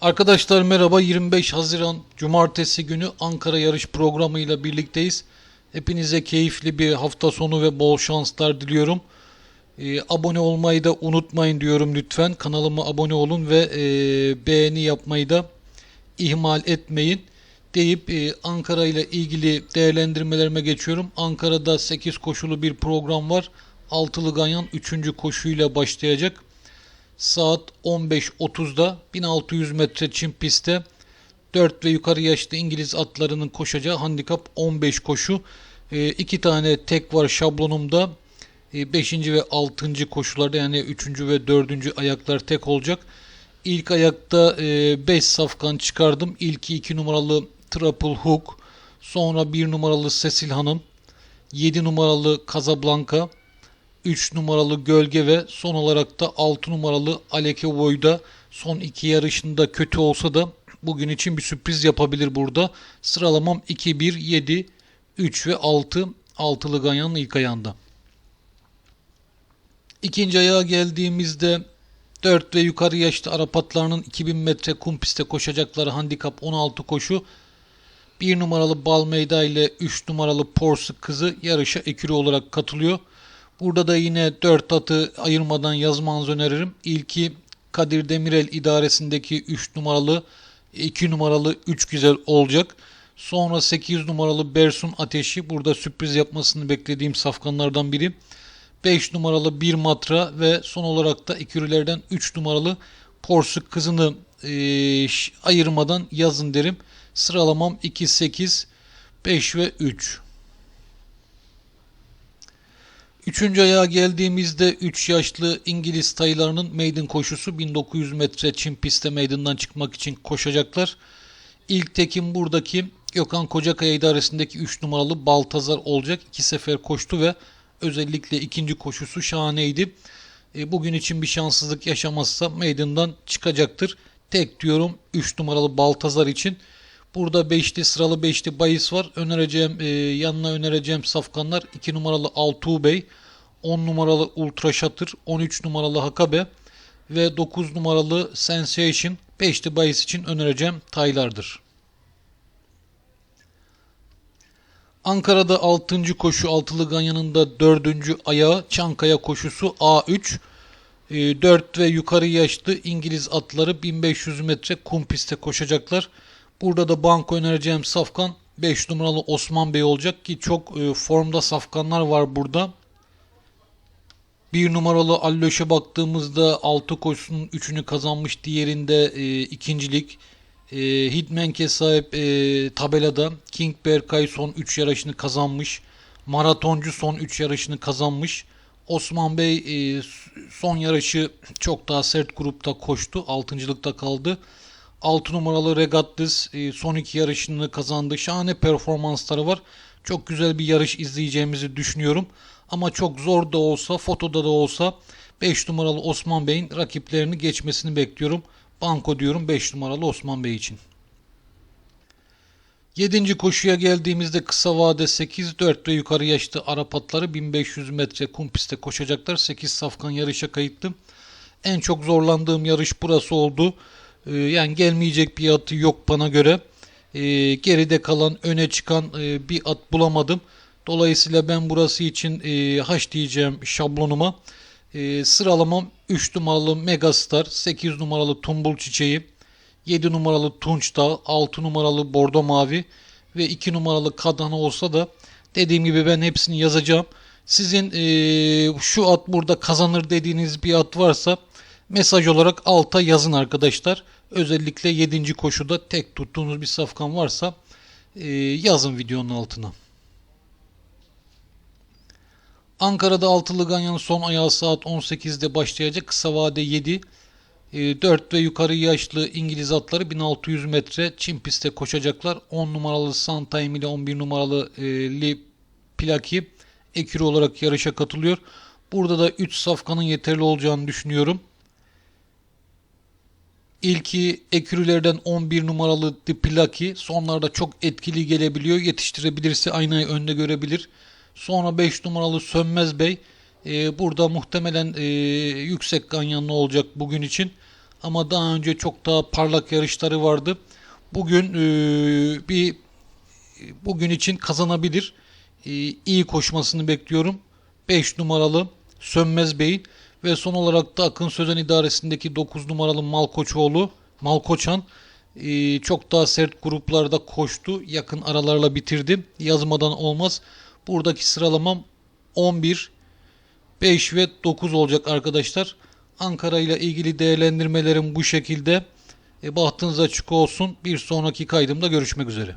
Arkadaşlar merhaba 25 Haziran Cumartesi günü Ankara yarış programıyla birlikteyiz. Hepinize keyifli bir hafta sonu ve bol şanslar diliyorum. Ee, abone olmayı da unutmayın diyorum lütfen. Kanalıma abone olun ve e, beğeni yapmayı da ihmal etmeyin deyip e, Ankara ile ilgili değerlendirmelerime geçiyorum. Ankara'da 8 koşulu bir program var. Altılı Ganyan 3. koşuyla başlayacak saat 15.30'da 1600 metre çim pistte 4 ve yukarı yaşlı İngiliz atlarının koşacağı handikap 15 koşu. 2 tane tek var şablonumda. 5. ve 6. koşularda yani 3. ve 4. ayaklar tek olacak. İlk ayakta 5 safkan çıkardım. İlki 2 numaralı Triple Hook. Sonra 1 numaralı Cecil Hanım. 7 numaralı Casablanca. 3 numaralı Gölge ve son olarak da 6 numaralı Aleke Boy'da son iki yarışında kötü olsa da bugün için bir sürpriz yapabilir burada. Sıralamam 2, 1, 7, 3 ve 6 altılı ganyanın ilk ayağında. İkinci ayağa geldiğimizde 4 ve yukarı yaşlı Arap atlarının 2000 metre kum pistte koşacakları handikap 16 koşu 1 numaralı Balmeyda ile 3 numaralı Porsuk kızı yarışa ekürü olarak katılıyor. Burada da yine 4 atı ayırmadan yazmanızı öneririm. İlki Kadir Demirel idaresindeki 3 numaralı 2 numaralı 3 güzel olacak. Sonra 8 numaralı Bersun Ateşi burada sürpriz yapmasını beklediğim safkanlardan biri. 5 numaralı 1 Matra ve son olarak da ikililerden 3 numaralı Porsuk kızını e, ayırmadan yazın derim. Sıralamam 2, 8, 5 ve 3. Üçüncü ayağa geldiğimizde 3 yaşlı İngiliz taylarının maiden koşusu 1900 metre çim pistte meydandan çıkmak için koşacaklar. İlk tekim buradaki Gökhan Kocakaya idaresindeki 3 numaralı Baltazar olacak. İki sefer koştu ve özellikle ikinci koşusu şahaneydi. E, bugün için bir şanssızlık yaşamazsa meydandan çıkacaktır. Tek diyorum 3 numaralı Baltazar için. Burada 5'li sıralı 5'li bahis var. Önereceğim e, yanına önereceğim safkanlar 2 numaralı Altuğ Bey, 10 numaralı Ultra Şatır, 13 numaralı Hakabe ve 9 numaralı Sensation 5'li bahis için önereceğim taylardır. Ankara'da 6. koşu altılı ganyanın da 4. ayağı Çankaya koşusu A3. 4 ve yukarı yaşlı İngiliz atları 1500 metre kum pistte koşacaklar. Burada da banko önereceğim safkan 5 numaralı Osman Bey olacak ki çok e, formda safkanlar var burada. 1 numaralı Alloş'a baktığımızda 6 koşusunun 3'ünü kazanmış. Diğerinde e, ikincilik. E, Hitmank'e sahip e, tabelada King Berkay son 3 yarışını kazanmış. Maratoncu son 3 yarışını kazanmış. Osman Bey e, son yarışı çok daha sert grupta koştu. 6.lıkta kaldı. 6 numaralı Regatlis e, son iki yarışını kazandı. Şahane performansları var. Çok güzel bir yarış izleyeceğimizi düşünüyorum. Ama çok zor da olsa, fotoda da olsa 5 numaralı Osman Bey'in rakiplerini geçmesini bekliyorum. Banko diyorum 5 numaralı Osman Bey için. 7. koşuya geldiğimizde kısa vade 8, 4 ve yukarı yaşlı Arap atları 1500 metre kum pistte koşacaklar. 8 safkan yarışa kayıttım. En çok zorlandığım yarış burası oldu. Ee, yani gelmeyecek bir atı yok bana göre. Ee, geride kalan öne çıkan e, bir at bulamadım. Dolayısıyla ben burası için e, haş diyeceğim şablonuma. E, sıralamam 3 numaralı Megastar, 8 numaralı Tumbul Çiçeği, 7 numaralı Tunç Dağ, 6 numaralı Bordo Mavi ve 2 numaralı Kadana olsa da dediğim gibi ben hepsini yazacağım. Sizin e, şu at burada kazanır dediğiniz bir at varsa mesaj olarak alta yazın arkadaşlar. Özellikle 7. koşuda tek tuttuğunuz bir safkan varsa e, yazın videonun altına. Ankara'da altılı ganyanın son ayağı saat 18'de başlayacak. Kısa vade 7. 4 ve yukarı yaşlı İngiliz atları 1600 metre çim pistte koşacaklar. 10 numaralı Santayim ile 11 numaralı e, Li Plaki ekürü olarak yarışa katılıyor. Burada da 3 safkanın yeterli olacağını düşünüyorum. İlki ekürülerden 11 numaralı Dipilaki. Sonlarda çok etkili gelebiliyor. Yetiştirebilirse aynayı önde görebilir. Sonra 5 numaralı Sönmez Bey. Ee, burada muhtemelen e, yüksek ganyanlı olacak bugün için. Ama daha önce çok daha parlak yarışları vardı. Bugün e, bir bugün için kazanabilir. E, iyi koşmasını bekliyorum. 5 numaralı Sönmez Bey'in ve son olarak da Akın Sözen idaresindeki 9 numaralı Malkoçoğlu Malkoçan e, çok daha sert gruplarda koştu. Yakın aralarla bitirdi. Yazmadan olmaz. Buradaki sıralamam 11, 5 ve 9 olacak arkadaşlar. Ankara ile ilgili değerlendirmelerim bu şekilde. E, bahtınız açık olsun. Bir sonraki kaydımda görüşmek üzere.